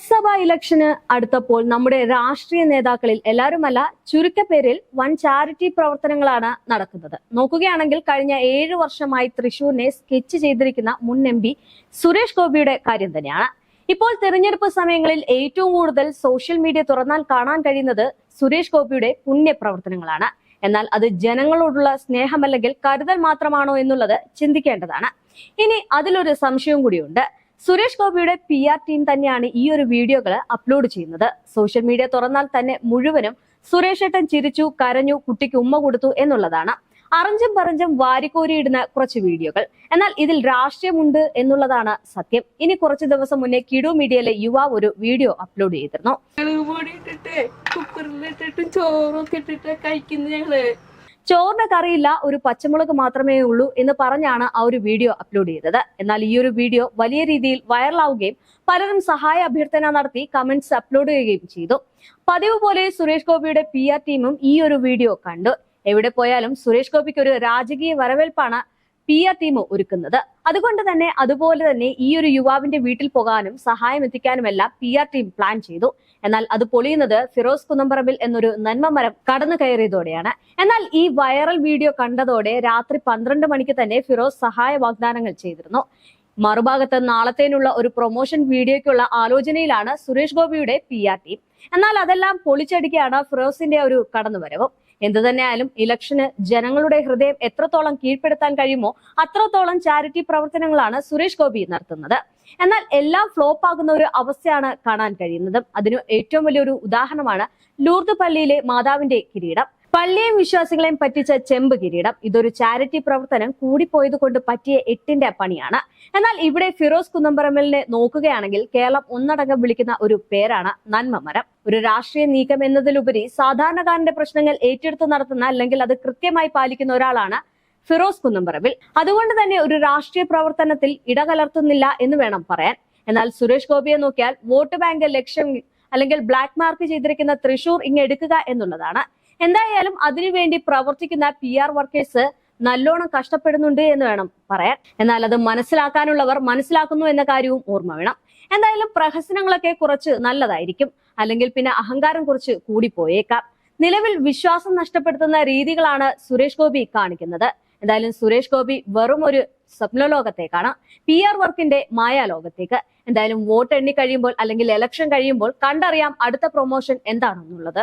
ലോക്സഭാ ഇലക്ഷന് അടുത്തപ്പോൾ നമ്മുടെ രാഷ്ട്രീയ നേതാക്കളിൽ എല്ലാവരുമല്ല ചുരുക്കപ്പേരിൽ വൻ ചാരിറ്റി പ്രവർത്തനങ്ങളാണ് നടക്കുന്നത്. നോക്കുകയാണെങ്കിൽ കഴിഞ്ഞ ഏഴു വർഷമായി തൃശൂരിനെ സ്കെച്ച് ചെയ്തിരിക്കുന്ന മുൻ എം പി സുരേഷ് ഗോപിയുടെ കാര്യം തന്നെയാണ്. ഇപ്പോൾ തിരഞ്ഞെടുപ്പ് സമയങ്ങളിൽ ഏറ്റവും കൂടുതൽ സോഷ്യൽ മീഡിയ തുറന്നാൽ കാണാൻ കഴിയുന്നത് സുരേഷ് ഗോപിയുടെ പുണ്യപ്രവർത്തനങ്ങളാണ് എന്നാൽ അത് ജനങ്ങളോടുള്ള സ്നേഹമല്ലെങ്കിൽ കരുതൽ മാത്രമാണോ എന്നുള്ളത് ചിന്തിക്കേണ്ടതാണ്. ഇനി അതിലൊരു സംശയവും കൂടിയുണ്ട്. സുരേഷ് ഗോപിയുടെ പി ആർ ടീം തന്നെയാണ് ഈ ഒരു വീഡിയോകൾ അപ്ലോഡ് ചെയ്യുന്നത്. സോഷ്യൽ മീഡിയ തുറന്നാൽ തന്നെ മുഴുവനും സുരേഷ് ഏട്ടൻ ചിരിച്ചു കരഞ്ഞു കുട്ടിക്ക് ഉമ്മ കൊടുത്തു എന്നുള്ളതാണ്. അറിഞ്ചും പറഞ്ചും വാരിക്കോരിയിടുന്ന കുറച്ച് വീഡിയോകൾ. എന്നാൽ ഇതിൽ രാഷ്ട്രീയമുണ്ട് എന്നുള്ളതാണ് സത്യം. ഇനി കുറച്ചു ദിവസം മുന്നേ കിഡു മീഡിയയിലെ യുവാവ് ഒരു വീഡിയോ അപ്ലോഡ് ചെയ്തിരുന്നു. കുക്കറിലിട്ടിട്ട് ചോറൊക്കെ ഇട്ടിട്ട് കഴിക്കുന്ന ഞങ്ങൾ. ചോറിന്റെ കറിയില്ല ഒരു പച്ചമുളക് മാത്രമേ ഉള്ളൂ എന്ന് പറഞ്ഞാണ് ആ ഒരു വീഡിയോ അപ്ലോഡ് ചെയ്തത്. എന്നാൽ ഈ ഒരു വീഡിയോ വലിയ രീതിയിൽ വൈറലാവുകയും പലരും സഹായ അഭ്യർത്ഥന നടത്തി കമന്റ്സ് അപ്ലോഡ് ചെയ്യുകയും ചെയ്തു. പതിവ് പോലെ സുരേഷ് ഗോപിയുടെ പി ആർ ടീമും ഈ ഒരു വീഡിയോ കണ്ടു. എവിടെ പോയാലും സുരേഷ് ഗോപിക്ക് ഒരു രാജകീയ വരവേൽപ്പാണ് പി ആർ ടീം ഒരുക്കുന്നത്. അതുകൊണ്ട് തന്നെ അതുപോലെ തന്നെ ഈ ഒരു യുവാവിന്റെ വീട്ടിൽ പോകാനും സഹായം എത്തിക്കാനുമെല്ലാം പി ആർ ടീം പ്ലാൻ ചെയ്തു. എന്നാൽ അത് പൊളിയുന്നത് ഫിറോസ് കുന്നംപറമ്പിൽ എന്നൊരു നന്മ മരം കടന്നു കയറിയതോടെയാണ്. എന്നാൽ ഈ വൈറൽ വീഡിയോ കണ്ടതോടെ രാത്രി പന്ത്രണ്ട് മണിക്ക് തന്നെ ഫിറോസ് സഹായ വാഗ്ദാനങ്ങൾ ചെയ്തിരുന്നു. മറുഭാഗത്ത് നാളത്തേനുള്ള ഒരു പ്രൊമോഷൻ വീഡിയോയ്ക്കുള്ള ആലോചനയിലാണ് സുരേഷ് ഗോപിയുടെ പി ആർ ടീം. എന്നാൽ അതെല്ലാം പൊളിച്ചടിക്കുകയാണ് ഫിറോസിന്റെ ഒരു കടന്നുവരവും. എന്തു തന്നെയായാലും ഇലക്ഷന് ജനങ്ങളുടെ ഹൃദയം എത്രത്തോളം കീഴ്പ്പെടുത്താൻ കഴിയുമോ അത്രത്തോളം ചാരിറ്റി പ്രവർത്തനങ്ങളാണ് സുരേഷ് ഗോപി നടത്തുന്നത്. എന്നാൽ എല്ലാം ഫ്ലോപ്പ് ആകുന്ന ഒരു അവസ്ഥയാണ് കാണാൻ കഴിയുന്നത്. അതിന് ഏറ്റവും വലിയൊരു ഉദാഹരണമാണ് ലൂർദ് പള്ളിയിലെ മാതാവിന്റെ കിരീടം. പള്ളിയെയും വിശ്വാസികളെയും പറ്റിച്ച ചെമ്പ് കിരീടം. ഇതൊരു ചാരിറ്റി പ്രവർത്തനം കൂടിപ്പോയത് കൊണ്ട് പറ്റിയ എട്ടിന്റെ പണിയാണ്. എന്നാൽ ഇവിടെ ഫിറോസ് കുന്നംപറമ്പലിനെ നോക്കുകയാണെങ്കിൽ കേരളം ഒന്നടങ്കം വിളിക്കുന്ന ഒരു പേരാണ് നന്മമരം. ഒരു രാഷ്ട്രീയ നീക്കം എന്നതിലുപരി സാധാരണക്കാരന്റെ പ്രശ്നങ്ങൾ ഏറ്റെടുത്ത് നടത്തുന്ന അല്ലെങ്കിൽ അത് കൃത്യമായി പാലിക്കുന്ന ഒരാളാണ് ഫിറോസ് കുന്നംപറമ്പിൽ. അതുകൊണ്ട് തന്നെ ഒരു രാഷ്ട്രീയ പ്രവർത്തനത്തിൽ ഇടകലർത്തുന്നില്ല എന്ന് വേണം പറയാൻ. എന്നാൽ സുരേഷ് ഗോപിയെ നോക്കിയാൽ വോട്ട് ബാങ്ക് ലക്ഷ്യം അല്ലെങ്കിൽ ബ്ലാക്ക് മാർക്ക് ചെയ്തിരിക്കുന്ന തൃശൂർ ഇങ്ങെടുക്കുക എന്നുള്ളതാണ്. എന്തായാലും അതിനുവേണ്ടി പ്രവർത്തിക്കുന്ന പി ആർ വർക്കേഴ്സ് നല്ലോണം കഷ്ടപ്പെടുന്നുണ്ട് എന്ന് വേണം പറയാൻ. എന്നാൽ അത് മനസ്സിലാക്കാനുള്ളവർ മനസ്സിലാക്കുന്നു എന്ന കാര്യവും ഓർമ്മ വേണം. എന്തായാലും പ്രഹസനങ്ങളൊക്കെ കുറച്ച് നല്ലതായിരിക്കും. അല്ലെങ്കിൽ പിന്നെ അഹങ്കാരം കുറച്ച് കൂടിപ്പോയേക്കാം. നിലവിൽ വിശ്വാസം നഷ്ടപ്പെടുത്തുന്ന രീതികളാണ് സുരേഷ് ഗോപി കാണിക്കുന്നത്. എന്തായാലും സുരേഷ് ഗോപി വെറും ഒരു സ്വപ്നലോകത്തേക്കാണ്. പി ആർ വർക്കിന്റെ മായാലോകത്തേക്ക്. എന്തായാലും വോട്ട് എണ്ണി കഴിയുമ്പോൾ അല്ലെങ്കിൽ ഇലക്ഷൻ കഴിയുമ്പോൾ കണ്ടറിയാം അടുത്ത പ്രൊമോഷൻ എന്താണെന്നുള്ളത്.